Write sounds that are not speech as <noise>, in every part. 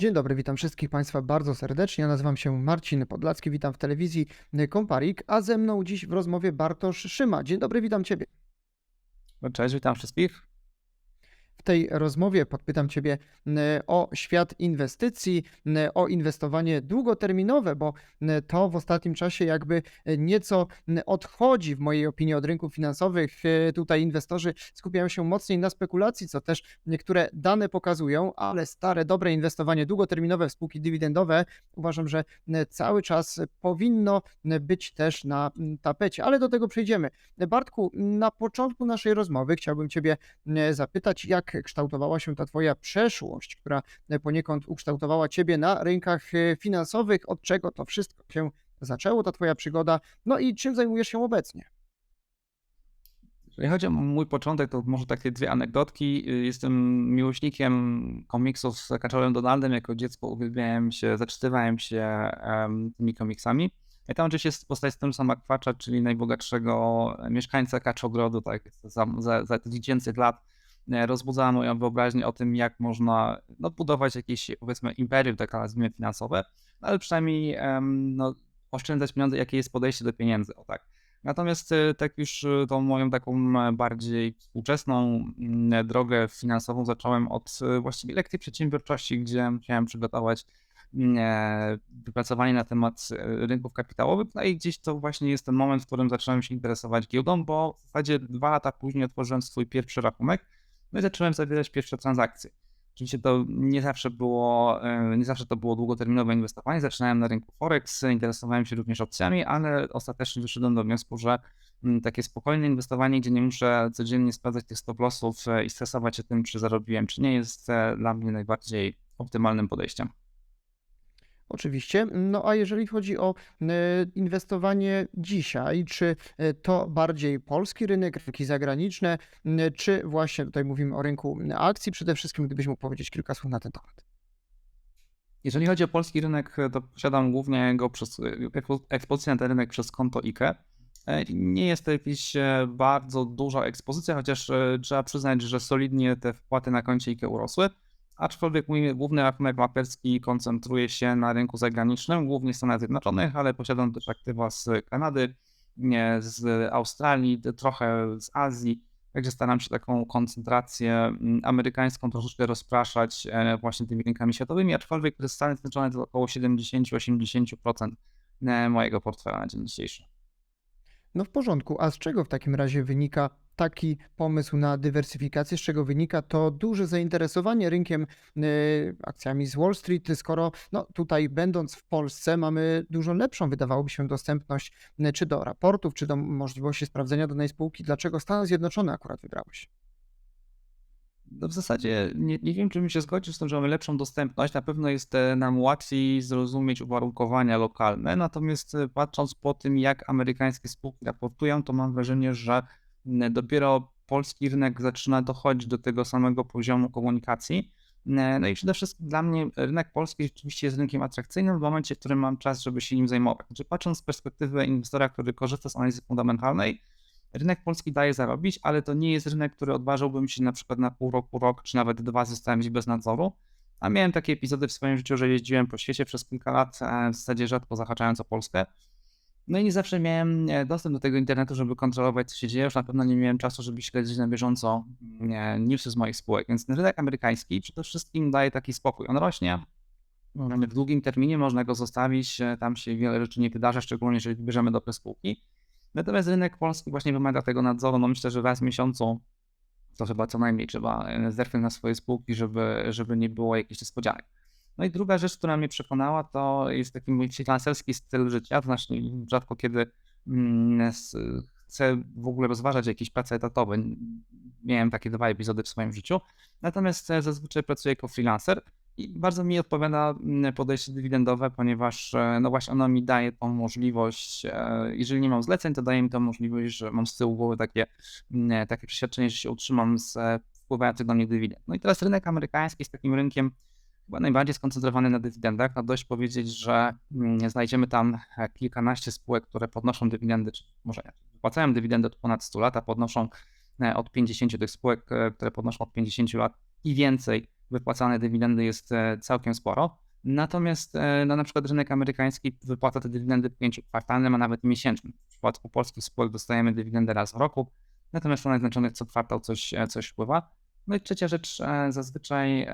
Dzień dobry, witam wszystkich Państwa bardzo serdecznie. Ja nazywam się Marcin Podlacki, witam w telewizji Komparik, a ze mną dziś w rozmowie Bartosz Szyma. Dzień dobry, witam Ciebie. No cześć, witam wszystkich. W tej rozmowie podpytam Ciebie o świat inwestycji, o inwestowanie długoterminowe, bo to w ostatnim czasie jakby nieco n, odchodzi, w mojej opinii, od rynków finansowych. E, Tutaj inwestorzy skupiają się mocniej na spekulacji, co też niektóre dane pokazują, ale stare, dobre inwestowanie długoterminowe w spółki dywidendowe uważam, że cały czas powinno być też na tapecie, ale do tego przejdziemy. Bartku, na początku naszej rozmowy chciałbym Ciebie e, zapytać, jak kształtowała się ta Twoja przeszłość, która e, poniekąd ukształtowała Ciebie na rynkach e, finansowych, od czego to wszystko się zaczęło, ta Twoja przygoda, no i czym zajmujesz się obecnie? Jeżeli chodzi o mój początek, to może takie dwie anegdotki. Y, Jestem miłośnikiem komiksów z Kaczorem Donaldem. Jako dziecko uwielbiałem się, zaczytywałem się em, tymi komiksami. I tam oczywiście jest postać Stemsa McQuatcha, czyli najbogatszego mieszkańca Kaczogrodu, tak, za, za, za dziecięcych lat rozbudzała moją wyobraźnię o tym, jak można no, budować jakieś, powiedzmy, imperium, tak nazwijmy, finansowe, no, ale przynajmniej no, oszczędzać pieniądze, jakie jest podejście do pieniędzy, o tak. Natomiast e, tak już e, tą moją taką e, bardziej współczesną mm, drogę finansową zacząłem od e, właściwie lekcji przedsiębiorczości, gdzie musiałem przygotować mm, e, wypracowanie na temat e, rynków kapitałowych. No i gdzieś to właśnie jest ten moment, w którym zacząłem się interesować giełdą, bo w zasadzie dwa lata później otworzyłem swój pierwszy rachunek, no i zacząłem zawierać pierwsze transakcje. Oczywiście to nie zawsze było, e, nie zawsze to było długoterminowe inwestowanie. Zaczynałem na rynku Forex, interesowałem się również opcjami, ale ostatecznie wyszedłem do wniosku, że mm, takie spokojne inwestowanie, gdzie nie muszę codziennie sprawdzać tych stop lossów e, i stresować się tym, czy zarobiłem, czy nie, jest e, dla mnie najbardziej optymalnym podejściem. Oczywiście. No a jeżeli chodzi o e, inwestowanie dzisiaj, czy e, to bardziej polski rynek, rynki zagraniczne, czy właśnie tutaj mówimy o rynku akcji przede wszystkim, gdybyś mógł powiedzieć kilka słów na ten temat. Jeżeli chodzi o polski rynek, to posiadam głównie go przez ekspo- ekspozycję na ten rynek przez konto IKE. E, Nie jest to jakaś e, bardzo duża ekspozycja, chociaż e, trzeba przyznać, że solidnie te wpłaty na koncie IKE urosły. Aczkolwiek mój główny rachunek maklerski koncentruje się na rynku zagranicznym, głównie Stanach Zjednoczonych, ale posiadam też aktywa z Kanady, z Australii, trochę z Azji. Także staram się taką koncentrację mm, amerykańską troszeczkę rozpraszać e, właśnie tymi rynkami światowymi, aczkolwiek Stany Zjednoczone to około 70-80% e, mojego portfela na dzień dzisiejszy. No w porządku. A z czego w takim razie wynika taki pomysł na dywersyfikację? Z czego wynika to duże zainteresowanie rynkiem y, akcjami z Wall Street, skoro no, tutaj będąc w Polsce mamy dużo lepszą, wydawałoby się, dostępność y, czy do raportów, czy do możliwości sprawdzenia danej spółki. Dlaczego Stany Zjednoczone akurat wybrałeś? No w zasadzie nie, nie wiem, czy bym się zgodził z tym, że mamy lepszą dostępność. Na pewno jest e, nam łatwiej zrozumieć uwarunkowania lokalne, natomiast e, patrząc po tym, jak amerykańskie spółki raportują, to mam wrażenie, że dopiero polski rynek zaczyna dochodzić do tego samego poziomu komunikacji. No i przede wszystkim dla mnie rynek polski rzeczywiście jest rynkiem atrakcyjnym w momencie, w którym mam czas, żeby się nim zajmować. Znaczy, patrząc z perspektywy inwestora, który korzysta z analizy fundamentalnej, rynek polski daje zarobić, ale to nie jest rynek, który odważyłbym się na przykład na pół roku, rok, czy nawet dwa zostawić bez nadzoru. A miałem takie epizody w swoim życiu, że jeździłem po świecie przez kilka lat, e, w zasadzie rzadko zahaczając o Polskę. No i nie zawsze miałem e, dostęp do tego internetu, żeby kontrolować, co się dzieje. Już na pewno nie miałem czasu, żeby śledzić na bieżąco e, newsy z moich spółek. Więc ten rynek amerykański przede wszystkim daje taki spokój. On rośnie, w długim terminie można go zostawić, tam się wiele rzeczy nie wydarza, szczególnie jeżeli wybierzemy dobre spółki. Natomiast rynek polski właśnie wymaga tego nadzoru. No myślę, że raz w miesiącu to chyba co najmniej trzeba e, zerknąć na swoje spółki, żeby, żeby nie było jakichś niespodzianek. No i druga rzecz, która mnie przekonała, to jest taki mój freelancerski styl życia. To znaczy rzadko kiedy mm, chcę w ogóle rozważać jakieś prace etatowe. Miałem takie dwa epizody w swoim życiu. Natomiast e, zazwyczaj pracuję jako freelancer i bardzo mi odpowiada mm, podejście dywidendowe, ponieważ e, no właśnie ono mi daje tą możliwość, e, jeżeli nie mam zleceń, to daje mi tą możliwość, że mam z tyłu głowy takie, mm, takie przeświadczenie, że się utrzymam z e, wpływających do mnie dywidend. No i teraz rynek amerykański jest takim rynkiem chyba najbardziej skoncentrowany na dywidendach. No dość powiedzieć, że mm, znajdziemy tam kilkanaście spółek, które podnoszą dywidendy, czy może wypłacają dywidendy od ponad 100 lat, a podnoszą od 50 tych spółek, które podnoszą od 50 lat i więcej wypłacane dywidendy jest e, całkiem sporo. Natomiast e, no, na przykład rynek amerykański wypłaca te dywidendy pięciokwartalnym, a nawet miesięcznym. W przypadku polskich spółek dostajemy dywidendę raz w roku, natomiast u naznaczonych co kwartał coś, e, coś wpływa. No i trzecia rzecz, zazwyczaj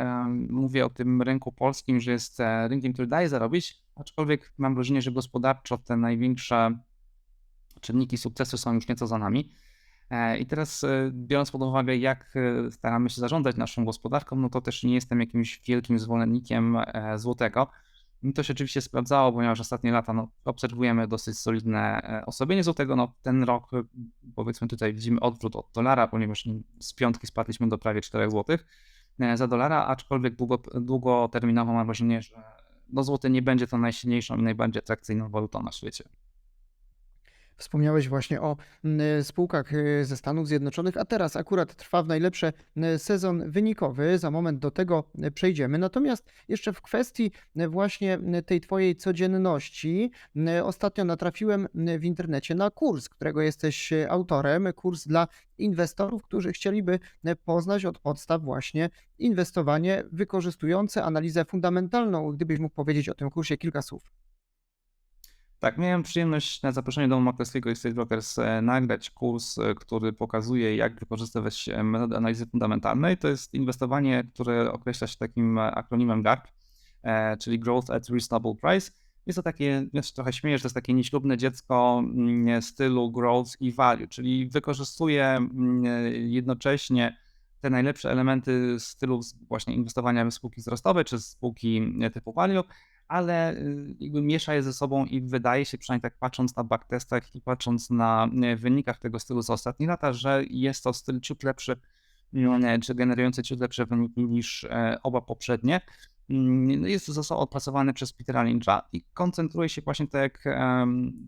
mówię o tym rynku polskim, że jest rynkiem, który daje zarobić, aczkolwiek mam wrażenie, że gospodarczo te największe czynniki sukcesu są już nieco za nami. E, I teraz e, biorąc pod uwagę, jak e, staramy się zarządzać naszą gospodarką, no to też nie jestem jakimś wielkim zwolennikiem złotego. Mi to się oczywiście sprawdzało, ponieważ ostatnie lata no, obserwujemy dosyć solidne osłabienie złotego. No, ten rok, powiedzmy tutaj widzimy odwrót od dolara, ponieważ z piątki spadliśmy do prawie 4 zł za dolara, aczkolwiek długo, długoterminowo mam wrażenie, że no, złoty nie będzie to najsilniejszą i najbardziej atrakcyjną walutą na świecie. Wspomniałeś właśnie o mm, spółkach y, ze Stanów Zjednoczonych, a teraz akurat trwa w najlepsze y, sezon wynikowy. Za moment do tego przejdziemy. Natomiast jeszcze w kwestii właśnie tej Twojej codzienności, ostatnio natrafiłem w internecie na kurs, którego jesteś autorem. Kurs dla inwestorów, którzy chcieliby poznać od podstaw właśnie inwestowanie wykorzystujące analizę fundamentalną. Gdybyś mógł powiedzieć o tym kursie kilka słów. Tak, miałem przyjemność na zaproszenie domu maklerskiego i State Brokers e, nagrać kurs, e, który pokazuje, jak wykorzystywać e, metody analizy fundamentalnej. To jest inwestowanie, które określa się takim akronimem GARP, czyli Growth at Reasonable Price. Jest to takie, ja się trochę śmieję, że to jest takie nieślubne dziecko mm, stylu growth i value, czyli wykorzystuje mm, jednocześnie te najlepsze elementy stylu właśnie inwestowania w spółki wzrostowe czy spółki typu value, ale y, jakby miesza je ze sobą i wydaje się, przynajmniej tak patrząc na backtestach i patrząc na e, wynikach tego stylu za ostatnie lata, że jest to styl ciut lepszy, mm, czy generujący ciut lepsze wyniki niż oba poprzednie. No Jest został opracowany przez Petera Lynch'a i koncentruje się właśnie tak jak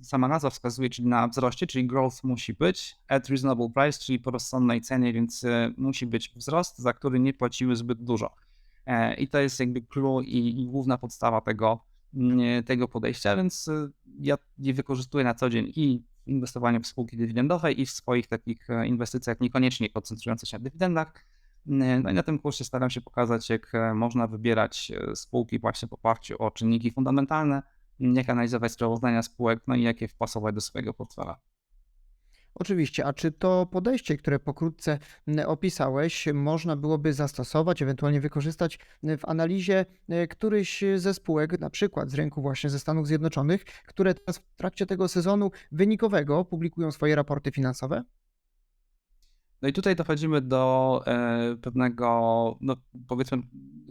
sama nazwa wskazuje, czyli na wzroście, czyli growth musi być at reasonable price, czyli po rozsądnej cenie, więc musi być wzrost, za który nie płacimy zbyt dużo. E, I to jest jakby clue i, i główna podstawa tego, mm, tego podejścia, więc e, ja je wykorzystuję na co dzień i w inwestowaniu w spółki dywidendowe i w swoich takich e, inwestycjach niekoniecznie koncentrujących się na dywidendach. E, No i na tym kursie staram się pokazać, jak e, można wybierać e, spółki właśnie w oparciu o czynniki fundamentalne, m, jak analizować sprawozdania spółek, no i jak je wpasować do swojego portfela. Oczywiście, a czy to podejście, które pokrótce mm, opisałeś, można byłoby zastosować, ewentualnie wykorzystać mm, w analizie e, któryś ze spółek, na przykład z rynku właśnie ze Stanów Zjednoczonych, które teraz w trakcie tego sezonu wynikowego publikują swoje raporty finansowe? No i tutaj dochodzimy do e, pewnego, no powiedzmy,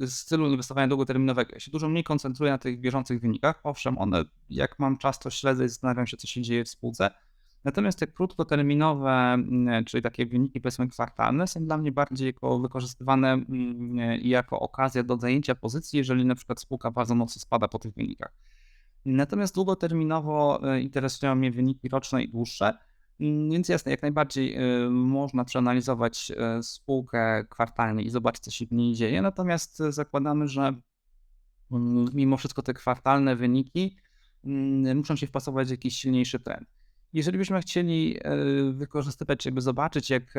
stylu inwestowania długoterminowego. Ja się dużo mniej koncentruję na tych bieżących wynikach. Owszem, one, jak mam czas, to śledzę i zastanawiam się, co się dzieje w spółce. Natomiast te krótkoterminowe, mm, czyli takie wyniki powiedzmy kwartalne, są dla mnie bardziej jako wykorzystywane mm, jako okazja do zajęcia pozycji, jeżeli na przykład spółka bardzo mocno spada po tych wynikach. Natomiast długoterminowo e, interesują mnie wyniki roczne i dłuższe. Mm, Więc jasne, jak najbardziej można przeanalizować spółkę kwartalnie i zobaczyć, co się w niej dzieje. Natomiast zakładamy, że mimo wszystko te kwartalne wyniki muszą się wpasować w jakiś silniejszy trend. Jeżeli byśmy chcieli y, wykorzystywać, jakby zobaczyć, jak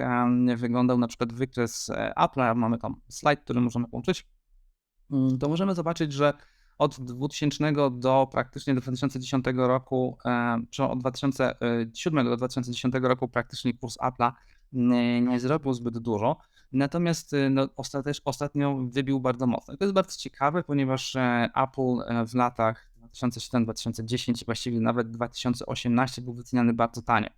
wyglądał na przykład wykres e, Apple'a, mamy tam slajd, który możemy połączyć, mm, to możemy zobaczyć, że od 2000 do praktycznie do 2010 roku, e, czy od 2007 do 2010 roku praktycznie kurs Apple'a nie, nie zrobił zbyt dużo. Natomiast e, no, ostatnio wybił bardzo mocno. To jest bardzo ciekawe, ponieważ e, Apple e, w latach 2007-2010 i właściwie nawet 2018 był wyceniany bardzo tanio.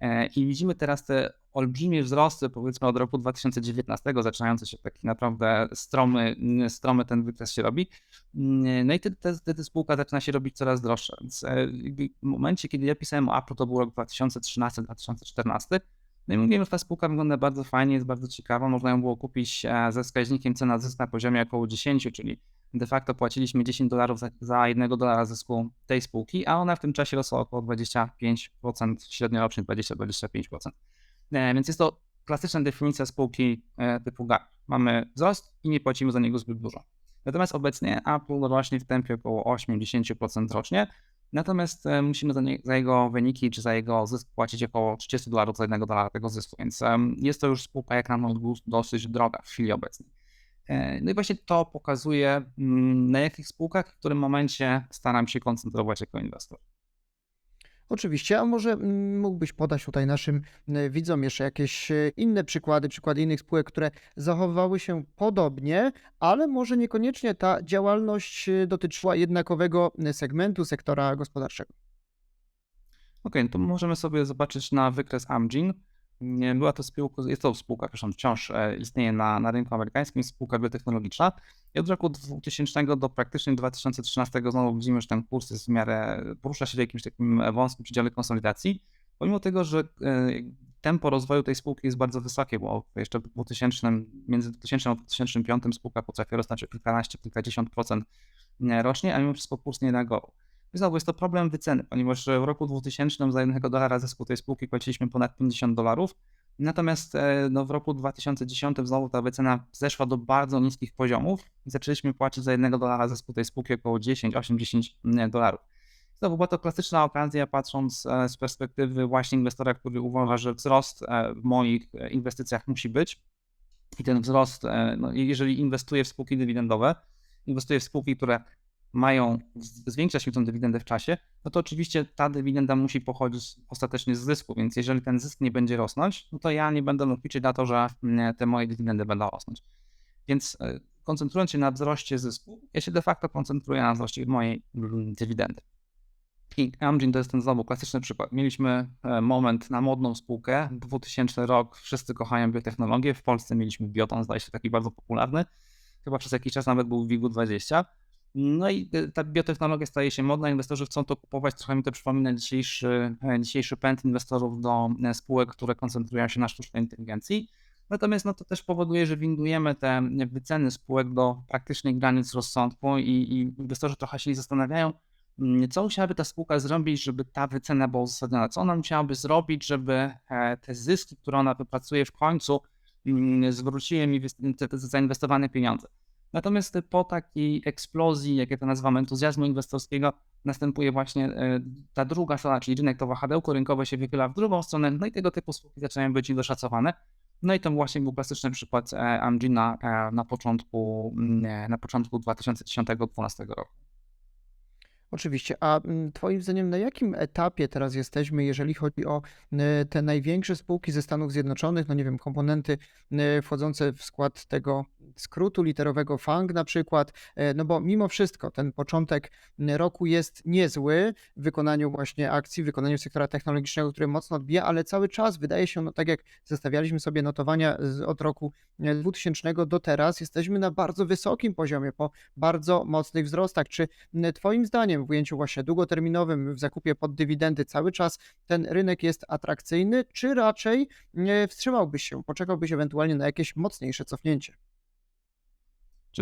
E, I widzimy teraz te olbrzymie wzrosty, powiedzmy od roku 2019, zaczynające się taki naprawdę stromy, stromy ten wykres się robi. No i wtedy, wtedy spółka zaczyna się robić coraz droższa. Więc e, w momencie, kiedy ja pisałem o Apple, to był rok 2013-2014. No i mówiłem, że ta spółka wygląda bardzo fajnie, jest bardzo ciekawa. Można ją było kupić e, ze wskaźnikiem cena zysk na poziomie około 10, czyli de facto płaciliśmy 10 dolarów za, za 1 dolara zysku tej spółki, a ona w tym czasie rosła około 25%, średniorocznie 20-25%. E, Więc jest to klasyczna definicja spółki e, typu GAP. Mamy wzrost i nie płacimy za niego zbyt dużo. Natomiast obecnie Apple rośnie w tempie około 8-10% rocznie, natomiast e, musimy za, nie, za jego wyniki czy za jego zysk płacić około 30 dolarów za 1 dolara tego zysku, więc jest to już spółka jak na mój dosyć droga w chwili obecnej. E, No i właśnie to pokazuje, mm, na jakich spółkach, w którym momencie staram się koncentrować jako inwestor. Oczywiście, a może mm, mógłbyś podać tutaj naszym e, widzom jeszcze jakieś e, inne przykłady, przykłady innych spółek, które zachowywały się podobnie, ale może niekoniecznie ta działalność dotyczyła jednakowego segmentu, sektora gospodarczego. Okej, no to możemy sobie zobaczyć na wykres Amgin. Była to spółka, jest to spółka, zresztą wciąż e, istnieje na, na rynku amerykańskim, spółka biotechnologiczna. I od roku 2000 do praktycznie 2013 znowu widzimy, że ten kurs jest w miarę, porusza się w jakimś takim wąskim przedziale konsolidacji. Pomimo tego, że e, tempo rozwoju tej spółki jest bardzo wysokie, bo jeszcze w 2000, między 2000 a 2005 spółka potrafi rosnąć o kilkanaście, kilkadziesiąt procent e, rocznie, a mimo wszystko kurs nie reagował. Znowu jest to problem wyceny, ponieważ w roku 2000 za jednego dolara zysku tej spółki płaciliśmy ponad 50 dolarów, natomiast e, no, w roku 2010 znowu ta wycena zeszła do bardzo niskich poziomów i zaczęliśmy płacić za jednego dolara zysku tej spółki około 10, 8, 10 dolarów. Znowu była to klasyczna okazja, patrząc e, z perspektywy właśnie inwestora, który uważa, że wzrost e, w moich e, inwestycjach musi być. I ten wzrost, e, no, jeżeli inwestuję w spółki dywidendowe, inwestuję w spółki, które mają zwiększać mi tą dywidendę w czasie, no to oczywiście ta dywidenda musi pochodzić ostatecznie z zysku, więc jeżeli ten zysk nie będzie rosnąć, no to ja nie będę liczyć na to, że mm, te moje dywidendy będą rosnąć. Więc e, koncentrując się na wzroście zysku, ja się de facto koncentruję na wzroście mojej mm, dywidendy. I Amgin to jest ten znowu klasyczny przykład. Mieliśmy e, moment na modną spółkę, 2000 rok, wszyscy kochają biotechnologię, w Polsce mieliśmy Bioton, zdaje się taki bardzo popularny, chyba przez jakiś czas nawet był w WIG-20. No i e, ta biotechnologia staje się modna, inwestorzy chcą to kupować, trochę mi to przypomina dzisiejszy, e, dzisiejszy pęd inwestorów do e, spółek, które koncentrują się na sztucznej inteligencji. Natomiast no, to też powoduje, że windujemy te wyceny spółek do praktycznych granic rozsądku i, i inwestorzy trochę się zastanawiają, mm, co musiałaby ta spółka zrobić, żeby ta wycena była uzasadniona, co ona musiałaby zrobić, żeby e, te zyski, które ona wypracuje w końcu, mm, zwróciły mi te zainwestowane pieniądze. Natomiast po takiej eksplozji, jak ja to nazywam, entuzjazmu inwestorskiego, następuje właśnie e, ta druga strona, czyli rynek to wahadełko rynkowe się wychyla w drugą stronę, no i tego typu spółki zaczynają być doszacowane. No i to właśnie był klasyczny przykład e, Amgina e, na początku, mm, e, na początku 2010-2012 roku. Oczywiście. A mm, Twoim zdaniem, na jakim etapie teraz jesteśmy, jeżeli chodzi o e, te największe spółki ze Stanów Zjednoczonych, no nie wiem, komponenty e, wchodzące w skład tego skrótu literowego FANG na przykład, e, no bo mimo wszystko ten początek roku jest niezły w wykonaniu właśnie akcji, w wykonaniu sektora technologicznego, który mocno odbija, ale cały czas wydaje się, no tak jak zestawialiśmy sobie notowania od roku e, 2000 do teraz, jesteśmy na bardzo wysokim poziomie, po bardzo mocnych wzrostach. Czy Twoim zdaniem w ujęciu właśnie długoterminowym w zakupie pod dywidendy cały czas ten rynek jest atrakcyjny, czy raczej wstrzymałbyś się, poczekałbyś ewentualnie na jakieś mocniejsze cofnięcie?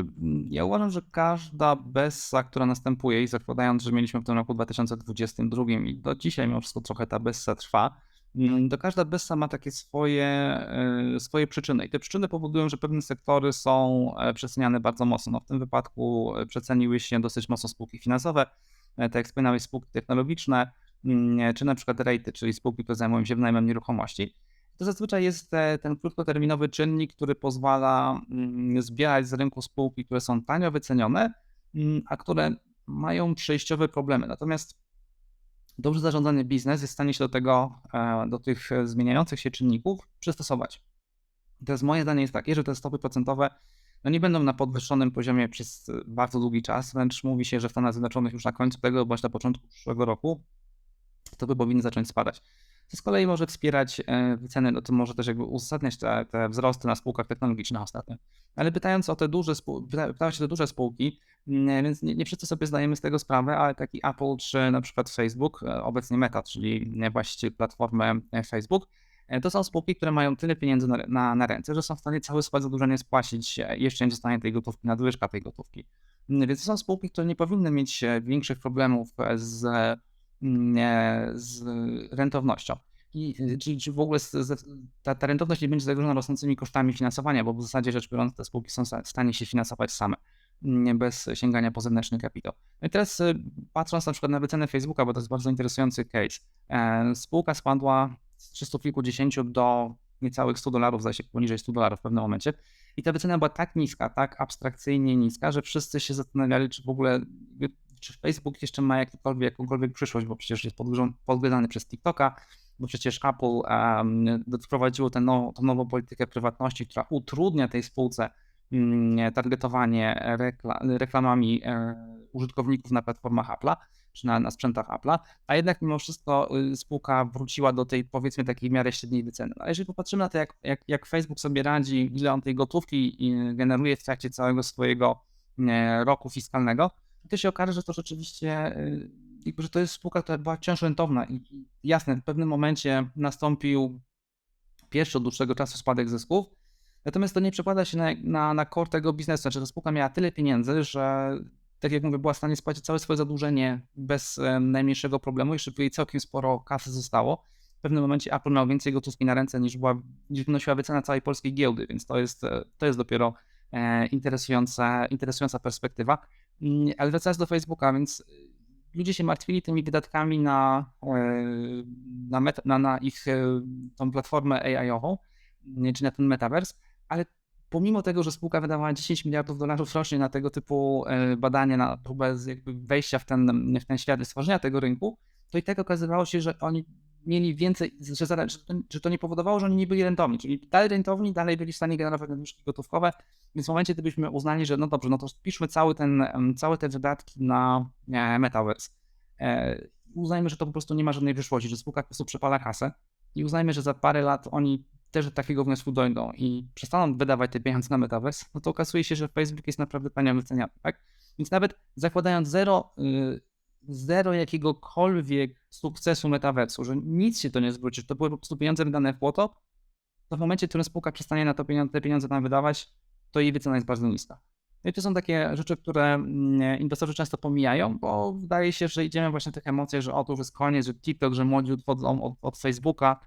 Mm, ja uważam, że każda bessa, która następuje i zakładając, że mieliśmy w tym roku 2022 i do dzisiaj mimo wszystko trochę ta bessa trwa, mm, to każda bessa ma takie swoje, e, swoje przyczyny i te przyczyny powodują, że pewne sektory są e, przeceniane bardzo mocno. No, w tym wypadku e, przeceniły się dosyć mocno spółki finansowe, tak jak wspominałeś, spółki technologiczne, mm, czy na przykład rejty, czyli spółki, które zajmują się wynajmem nieruchomości. To zazwyczaj jest e, ten krótkoterminowy czynnik, który pozwala mm, zbierać z rynku spółki, które są tanio wycenione, mm, a które mają przejściowe problemy. Natomiast dobrze zarządzany biznes jest w stanie się do tego, e, do tych e, zmieniających się czynników przystosować. Teraz moje zdanie jest takie, że te stopy procentowe no nie będą na podwyższonym poziomie przez e, bardzo długi czas. Wręcz mówi się, że w Stanach Zjednoczonych już na końcu tego bądź na początku przyszłego roku stopy powinny zacząć spadać. To z kolei może wspierać e, wyceny, no to może też jakby uzasadniać te, te wzrosty na spółkach technologicznych ostatnio. Ale pytając o te duże się o te duże spółki, mm, więc nie, nie wszyscy sobie zdajemy z tego sprawę, ale taki Apple czy na przykład Facebook, e, obecnie Meta, czyli właściciel platformy e, Facebook, e, to są spółki, które mają tyle pieniędzy na, na, na ręce, że są w stanie cały skład zadłużenia spłacić, e, jeszcze nie zostanie tej gotówki, nadwyżka tej gotówki. Mm, Więc to są spółki, które nie powinny mieć e, większych problemów e, z mm, e, z rentownością. I czy, czy w ogóle z, z, ta, ta rentowność nie będzie zagrożona rosnącymi kosztami finansowania, bo w zasadzie rzecz biorąc te spółki są w stanie się finansować same, mm, bez sięgania po zewnętrzny kapitał. No i teraz patrząc na przykład na wycenę Facebooka, bo to jest bardzo interesujący case, e, spółka spadła z 300 kilkudziesięciu do niecałych 100 dolarów, zdaje się poniżej 100 dolarów w pewnym momencie. I ta wycena była tak niska, tak abstrakcyjnie niska, że wszyscy się zastanawiali, czy w ogóle, czy Facebook jeszcze ma jakikolwiek, jakąkolwiek przyszłość, bo przecież jest podgryzany przez TikToka, bo przecież Apple um, wprowadziło tę nową, politykę prywatności, która utrudnia tej spółce targetowanie rekla- reklamami e, użytkowników na platformach Apple'a czy na, na sprzętach Apple'a, a jednak mimo wszystko y, spółka wróciła do tej powiedzmy takiej miarę średniej wyceny. No, Ale jeżeli popatrzymy na to, jak, jak, jak Facebook sobie radzi, ile on tej gotówki y, generuje w trakcie całego swojego e, roku fiskalnego, to się okaże, że to rzeczywiście, y, że to jest spółka, która była wciąż rentowna i jasne, w pewnym momencie nastąpił pierwszy od dłuższego czasu spadek zysków, natomiast to nie przekłada się na, na, na core tego biznesu, znaczy ta spółka miała tyle pieniędzy, że tak jak mówię, była w stanie spłacić całe swoje zadłużenie bez em, najmniejszego problemu, jeszcze jej całkiem sporo kasy zostało. W pewnym momencie Apple miał więcej gotówki na ręce niż, była, niż wynosiła wycena całej polskiej giełdy, więc to jest, e, to jest dopiero e, interesująca, interesująca perspektywa. Mm, Ale wracając do Facebooka, więc e, ludzie się martwili tymi wydatkami na, na, na, na ich tą platformę AI-ową, czy na ten metaverse, ale pomimo tego, że spółka wydawała 10 miliardów dolarów rocznie na tego typu e, badania, na próbę wejścia w ten, w ten świat i stworzenia tego rynku, to i tak okazywało się, że oni mieli więcej, że, że, to, nie powodowało, że oni nie byli rentowni, czyli dalej rentowni, dalej byli w stanie generować nadwyżki gotówkowe, więc w momencie, gdybyśmy uznali, że no dobrze, no to spiszmy cały ten, całe te wydatki na e, metaverse, e, uznajmy, że to po prostu nie ma żadnej przyszłości, że spółka po prostu przepala kasę i uznajmy, że za parę lat oni też do takiego wniosku dojdą i przestaną wydawać te pieniądze na metaverse, no to okazuje się, że Facebook jest naprawdę tanio wyceniany, tak? Więc nawet zakładając zero, y, zero jakiegokolwiek sukcesu metaversu, że nic się to nie zwróci, że to były po prostu pieniądze wydane w błoto, to w momencie, w którym spółka przestanie na to pieniądze, te pieniądze tam wydawać, to jej wycena jest bardzo niska. No i to są takie rzeczy, które mm, inwestorzy często pomijają, bo wydaje się, że idziemy właśnie w tych emocjach, że o, to już jest koniec, że TikTok, że młodzi odchodzą od, od Facebooka,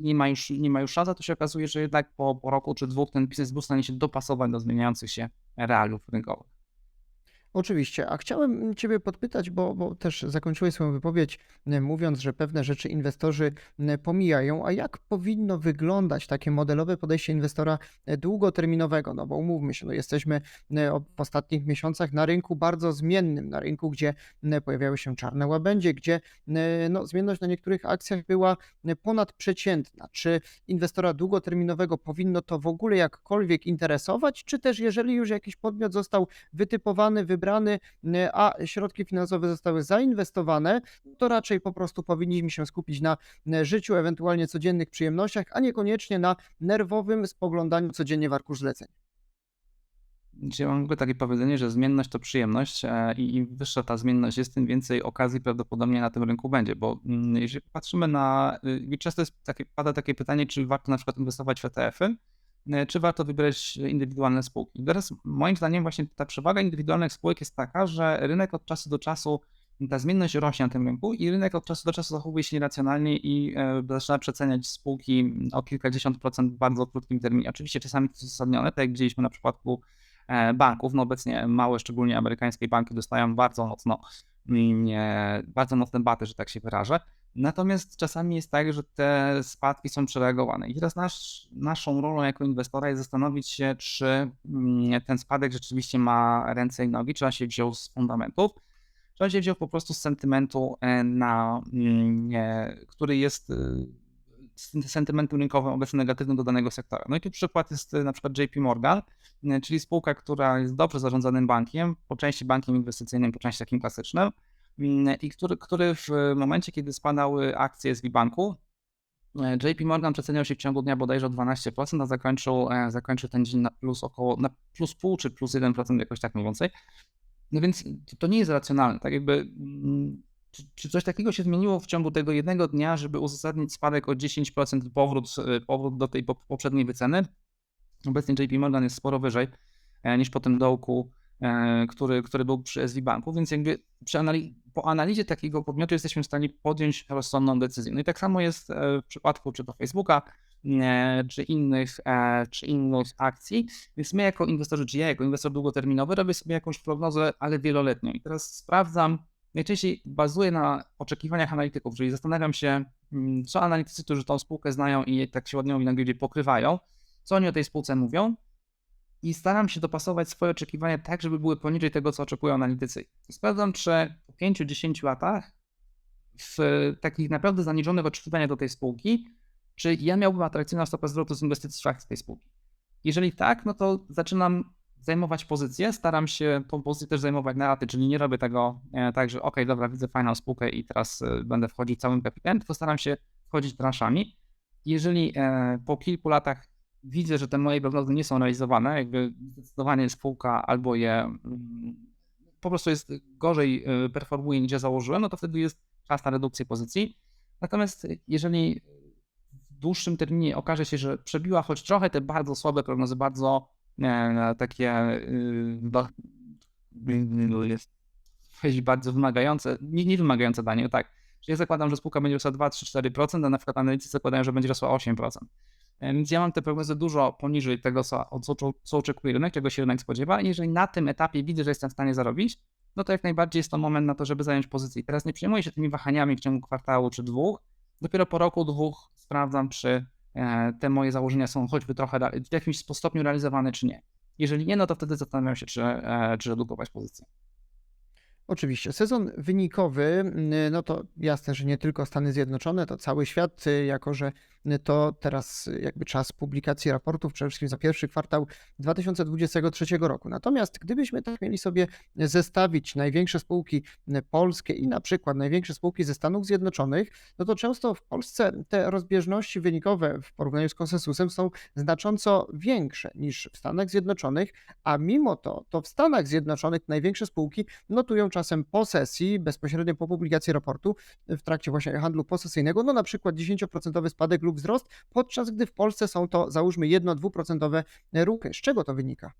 nie ma, już, nie ma już szans, a to się okazuje, że jednak po, po roku czy dwóch ten biznes był w stanie się dopasować do zmieniających się realiów rynkowych. Oczywiście, a chciałem Ciebie podpytać, bo, bo też zakończyłeś swoją wypowiedź e, mówiąc, że pewne rzeczy inwestorzy e, pomijają, a jak powinno wyglądać takie modelowe podejście inwestora e, długoterminowego? No bo umówmy się, no jesteśmy w ostatnich miesiącach na rynku bardzo zmiennym, na rynku, gdzie pojawiały się czarne łabędzie, gdzie no, zmienność na niektórych akcjach była ponadprzeciętna. Czy inwestora długoterminowego powinno to w ogóle jakkolwiek interesować, czy też jeżeli już jakiś podmiot został wytypowany, wybrany, y, a środki finansowe zostały zainwestowane, to raczej po prostu powinniśmy się skupić na życiu, ewentualnie codziennych przyjemnościach, a niekoniecznie na nerwowym spoglądaniu codziennie w arkusz zleceń. Dzisiaj mam takie powiedzenie, że zmienność to przyjemność e, i im wyższa ta zmienność jest, tym więcej okazji prawdopodobnie na tym rynku będzie, bo mm, jeżeli patrzymy na, y, często jest takie, pada takie pytanie, czy warto na przykład inwestować w ETF-y, czy warto wybierać indywidualne spółki. Teraz moim zdaniem właśnie ta przewaga indywidualnych spółek jest taka, że rynek od czasu do czasu, ta zmienność rośnie na tym rynku i rynek od czasu do czasu zachowuje się nieracjonalnie i e, zaczyna przeceniać spółki o kilkadziesiąt procent w bardzo krótkim terminie. Oczywiście czasami to jest uzasadnione, tak jak widzieliśmy na przypadku e, banków. No obecnie małe, szczególnie amerykańskie banki dostają bardzo mocno, mm, e, bardzo mocne baty, że tak się wyrażę. Natomiast czasami jest tak, że te spadki są przereagowane. I teraz nasz, naszą rolą jako inwestora jest zastanowić się, czy mm, ten spadek rzeczywiście ma ręce i nogi, czy on się wziął z fundamentów, czy on się wziął po prostu z sentymentu, e, na, mm, e, który jest e, sentymentu rynkowym obecnie negatywnym do danego sektora. No i tu przykład jest na przykład JP Morgan, czyli spółka, która jest dobrze zarządzanym bankiem, po części bankiem inwestycyjnym, po części takim klasycznym i który, który w momencie, kiedy spadały akcje z Banku, e, JP Morgan przeceniał się w ciągu dnia bodajże o 12%, a zakończył, e, zakończył ten dzień na plus około, na plus pół czy plus 1% jakoś tak mniej więcej. No więc to- to nie jest racjonalne, tak jakby mm, czy, czy coś takiego się zmieniło w ciągu tego jednego dnia, żeby uzasadnić spadek o 10% powrót, e, powrót do tej pop- poprzedniej wyceny? Obecnie JP Morgan jest sporo wyżej niż po tym dołku, który, który był przy SW Banku, więc jakby przy anali- po analizie takiego podmiotu jesteśmy w stanie podjąć rozsądną decyzję. No i tak samo jest e, w przypadku czy to Facebooka, e, czy innych, e, czy innych akcji. Więc my jako inwestorzy, czy ja jako inwestor długoterminowy robię sobie jakąś prognozę, ale wieloletnią. I teraz sprawdzam, najczęściej bazuję na oczekiwaniach analityków, czyli zastanawiam się, mm, co analitycy, którzy tą spółkę znają i tak się ładnie mówi na giełdzie, pokrywają, co oni o tej spółce mówią i staram się dopasować swoje oczekiwania tak, żeby były poniżej tego, co oczekują analitycy. Sprawdzam, czy po 5-10 latach w takich naprawdę zaniżonych oczekiwaniach do tej spółki, czy ja miałbym atrakcyjną stopę zwrotu z inwestycji w akcje tej spółki. Jeżeli tak, no to zaczynam zajmować pozycję, staram się tą pozycję też zajmować na raty, czyli nie robię tego e, tak, że ok, dobra, widzę fajną spółkę i teraz e, będę wchodził całym kapitałem, tylko staram się wchodzić transzami. Jeżeli e, po kilku latach widzę, że te moje prognozy nie są realizowane, jakby zdecydowanie spółka albo je mm, po prostu jest gorzej e, performuje niż ja założyłem, no to wtedy jest czas na redukcję pozycji. Natomiast jeżeli w dłuższym terminie okaże się, że przebiła choć trochę te bardzo słabe prognozy, bardzo e, takie y, do, jest powiedzieć bardzo wymagające, nie, nie wymagające danie, tak. Czyli ja zakładam, że spółka będzie rosła 2, 3, 4%, a na przykład analitycy zakładają, że będzie rosła 8%. E, Więc ja mam te prognozy dużo poniżej tego, co, co, co oczekuje rynek, czego się rynek spodziewa. I jeżeli na tym etapie widzę, że jestem w stanie zarobić, no to jak najbardziej jest to moment na to, żeby zająć pozycję. I teraz nie przejmuję się tymi wahaniami w ciągu kwartału czy dwóch. Dopiero po roku, dwóch sprawdzam, czy e, te moje założenia są choćby trochę w jakimś stopniu realizowane, czy nie. Jeżeli nie, no to wtedy zastanawiam się, czy, e, czy redukować pozycję. Oczywiście. Sezon wynikowy, mm, no to jasne, że nie tylko Stany Zjednoczone, to cały świat, y, jako że y, to teraz y, jakby czas publikacji raportów, przede wszystkim za pierwszy kwartał 2023 roku. Natomiast gdybyśmy tak mieli sobie zestawić największe spółki polskie i na przykład największe spółki ze Stanów Zjednoczonych, no to często w Polsce te rozbieżności wynikowe w porównaniu z konsensusem są znacząco większe niż w Stanach Zjednoczonych, a mimo to, to w Stanach Zjednoczonych największe spółki notują czasem po sesji, bezpośrednio po publikacji raportu, w trakcie właśnie handlu posesyjnego, no na przykład 10% spadek lub wzrost, podczas gdy w Polsce są to załóżmy 1-2% ruchy. Z czego to wynika?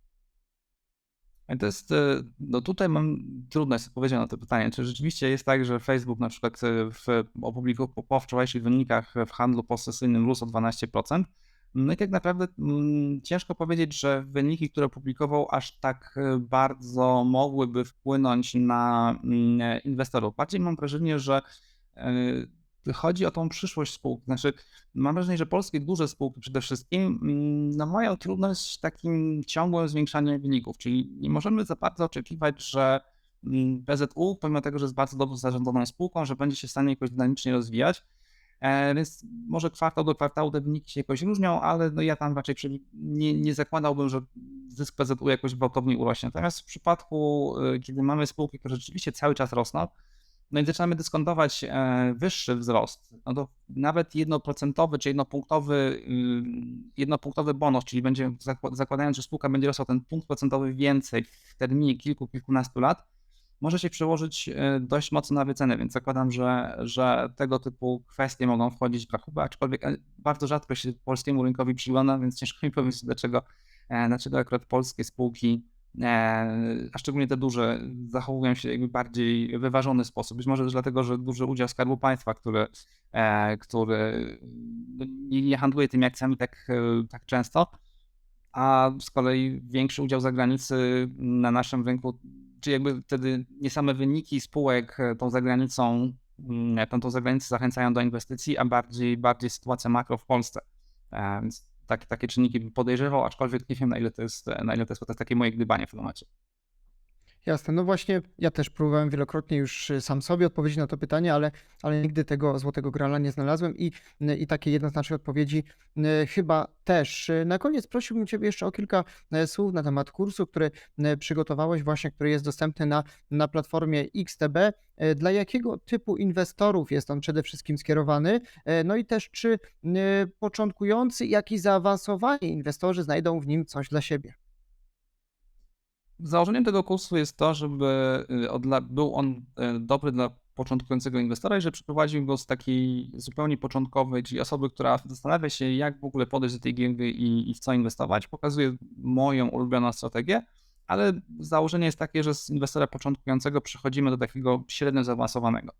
I To jest, e, no tutaj mam trudno jest odpowiedzieć na to pytanie, czy rzeczywiście jest tak, że Facebook na przykład e, w opublikował po wczorajszych wynikach w handlu posesyjnym rósł o 12%. No i tak naprawdę mm, ciężko powiedzieć, że wyniki, które publikował, aż tak e, bardzo mogłyby wpłynąć na mm, e, inwestorów. Bardziej mam wrażenie, że e, chodzi o tą przyszłość spółki. Znaczy, mam wrażenie, że polskie duże spółki przede wszystkim mm, no, mają trudność z takim ciągłym zwiększaniem wyników, czyli nie możemy za bardzo oczekiwać, że PZU, pomimo tego, że jest bardzo dobrze zarządzoną spółką, że będzie się w stanie jakoś dynamicznie rozwijać, Więc może kwartał do kwartału te wyniki się jakoś różnią, ale no ja tam raczej nie, nie zakładałbym, że zysk PZU jakoś gwałtownie urośnie. Natomiast w przypadku, y, kiedy mamy spółki, które rzeczywiście cały czas rosną, no i zaczynamy dyskontować e, wyższy wzrost, no to nawet jednoprocentowy czy jednopunktowy, y, jednopunktowy bonus, czyli będzie zakła- zakładając, że spółka będzie rosła ten punkt procentowy więcej w terminie kilku, kilkunastu lat, może się przełożyć e, dość mocno na wycenę, więc zakładam, że, że tego typu kwestie mogą wchodzić w rachubę, aczkolwiek e, bardzo rzadko się polskiemu rynkowi przygląda, więc ciężko <laughs> mi powiedzieć, dlaczego, e, dlaczego akurat polskie spółki, a szczególnie te duże, zachowują się jakby bardziej wyważony sposób. Być może też dlatego, że duży udział Skarbu Państwa, który, który no, nie handluje tymi akcjami tak, tak często, a z kolei większy udział zagranicy na naszym rynku czy jakby wtedy nie same wyniki spółek e, tą zagranicą, mm, tą, tą zagranicę zachęcają do inwestycji, a bardziej, bardziej sytuacja makro w Polsce. E, Więc takie, takie czynniki bym podejrzewał, aczkolwiek nie wiem na ile to jest, na ile to jest, to jest takie moje gdybanie w tym momencie. Jasne, no właśnie ja też próbowałem wielokrotnie już y, sam sobie odpowiedzieć na to pytanie, ale, ale nigdy tego złotego grala nie znalazłem i, y, i takiej jednoznacznej odpowiedzi y, chyba też. Na koniec prosiłbym Ciebie jeszcze o kilka słów na temat kursu, który przygotowałeś właśnie, który jest dostępny na, na platformie XTB. Dla jakiego typu inwestorów jest on przede wszystkim skierowany? No i też czy początkujący, jak i zaawansowani inwestorzy znajdą w nim coś dla siebie? Założeniem tego kursu jest to, żeby y, był on y, dobry dla początkującego inwestora i że przeprowadził go z takiej zupełnie początkowej, czyli osoby, która zastanawia się, jak w ogóle podejść do tej giełdy i, w co inwestować. Pokazuje moją ulubioną strategię, ale założenie jest takie, że z inwestora początkującego przechodzimy do takiego średnio zaawansowanego.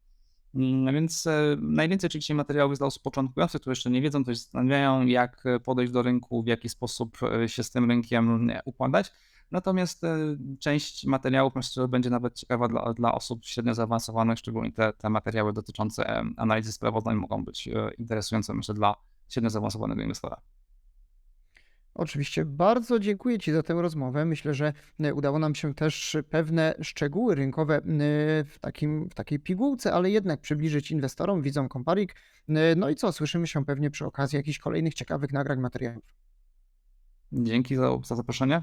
Mm, Więc e, najwięcej oczywiście materiałów jest dla osób początkujących, które jeszcze nie wiedzą, się zastanawiają, jak podejść do rynku, w jaki sposób e, się z tym rynkiem e, układać. Natomiast e, część materiałów myślę, że będzie nawet ciekawa dla, dla osób średnio zaawansowanych, szczególnie te, te materiały dotyczące analizy sprawozdań mogą być e, interesujące, myślę, dla średnio zaawansowanego inwestora. Oczywiście bardzo dziękuję Ci za tę rozmowę. Myślę, że e, udało nam się też pewne szczegóły rynkowe w takim, w takiej pigułce, ale jednak przybliżyć inwestorom, widzom Comparik. No i co, słyszymy się pewnie przy okazji jakichś kolejnych ciekawych nagrań materiałów. Dzięki za, za zaproszenie.